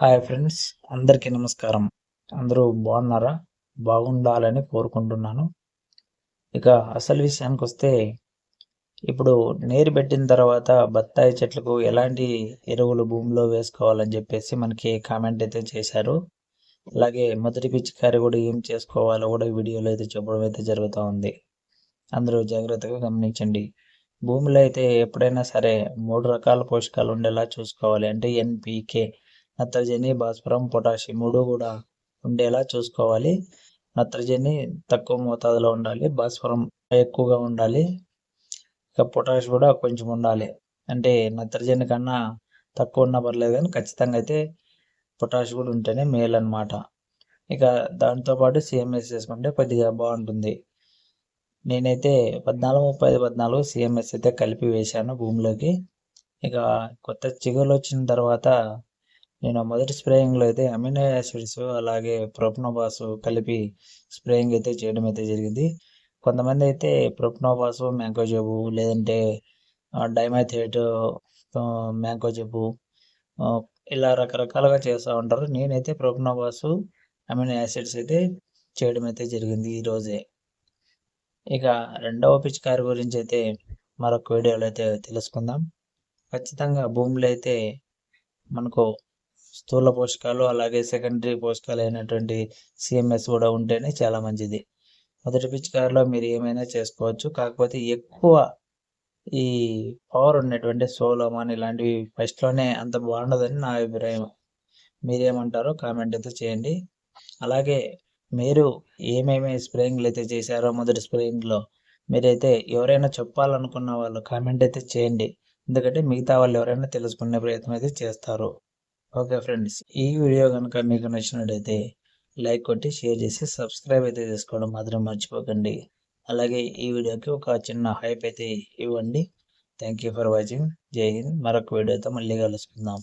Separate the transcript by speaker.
Speaker 1: Hi friends అందరికీ నమస్కారం. అందరూ బాగున్నారా? బాగుండాలని కోరుకుంటున్నాను. ఇక అసలు విషయానికి వస్తే ఇప్పుడు నీరు పెట్టిన తర్వాత బత్తాయి చెట్లకు ఎలాంటి ఎరువులు భూమిలో వేసుకోవాలని చెప్పేసి మనకి కామెంట్ అయితే చేశారు. అలాగే మొదటి పిచ్చికారి కూడా ఏం చేసుకోవాలో కూడా వీడియోలో అయితే చెప్పడం అయితే జరుగుతూ ఉంది. అందరూ జాగ్రత్తగా గమనించండి. భూమిలో అయితే ఎప్పుడైనా సరే మూడు రకాల పోషకాలు ఉండేలా చూసుకోవాలి. అంటే ఎన్పికే నత్రజని భాస్వరం పొటాషియం మూడు కూడా ఉండేలా చూసుకోవాలి. నత్రజని తక్కువ మోతాదులో ఉండాలి భాస్వరం ఎక్కువగా ఉండాలి. ఇక పొటాష్ కూడా కొంచెం ఉండాలి. అంటే నత్రజని కన్నా తక్కువ ఉన్నా పర్లేదు కానీ ఖచ్చితంగా అయితే పొటాష్ కూడా ఉంటేనే మేలు అనమాట ఇక దాంతోపాటు సిఎంఎస్ చేసుకుంటే కొద్దిగా బాగుంటుంది. నేనైతే పద్నాలుగు ముప్పై ఐదు పద్నాలుగు సిఎంఎస్ అయితే కలిపి వేశాను భూమిలోకి. ఇక కొత్త చిగురులు వచ్చిన తర్వాత నేను మొదటి స్ప్రేయింగ్లో అయితే అమినో యాసిడ్స్ అలాగే ప్రొప్నోబాస్ కలిపి స్ప్రేయింగ్ అయితే చేయడం అయితే జరిగింది. కొంతమంది అయితే ప్రొప్నోబాస్ మ్యాంకోజబు లేదంటే డైమైథేట్ మ్యాంకోజబు ఇలా రకరకాలుగా చేస్తూ ఉంటారు. నేనైతే ప్రొప్నోబాస్ అమినో యాసిడ్స్ అయితే చేయడం అయితే జరిగింది ఈరోజే ఇక రెండవ పిచికారి గురించి అయితే మరొక వీడియోలో అయితే తెలుసుకుందాం. ఖచ్చితంగా భూమిలో అయితే మనకు స్థూల పోషకాలు అలాగే సెకండరీ పోషకాలు అయినటువంటి సిఎంఎస్ కూడా ఉంటేనే చాలా మంచిది. మొదటి పిచికారిలో మీరు ఏమైనా చేసుకోవచ్చు. కాకపోతే ఎక్కువ ఈ పవర్ ఉన్నటువంటి సోలోమాన్ ఇలాంటివి ఫస్ట్లోనే అంత బాగుండదని నా అభిప్రాయం. మీరేమంటారో కామెంట్ అయితే చేయండి. అలాగే మీరు ఏమేమి స్ప్రేయింగ్లు అయితే చేశారో మొదటి స్ప్రేయింగ్లో మీరైతే ఎవరైనా చెప్పాలనుకున్న వాళ్ళు కామెంట్ అయితే చేయండి. ఎందుకంటే మిగతా వాళ్ళు ఎవరైనా తెలుసుకునే ప్రయత్నం అయితే చేస్తారు. ఓకే ఫ్రెండ్స్ ఈ వీడియో కనుక మీకు నచ్చినట్టయితే లైక్ కొట్టి షేర్ చేసి సబ్స్క్రైబ్ అయితే చేసుకోవడం మాత్రం మర్చిపోకండి. అలాగే ఈ వీడియోకి ఒక చిన్న హైప్ అయితే ఇవ్వండి. థ్యాంక్ యూ ఫర్ వాచింగ్ జై హింద్ మరొక వీడియోతో మళ్ళీ కలుసుకుందాం.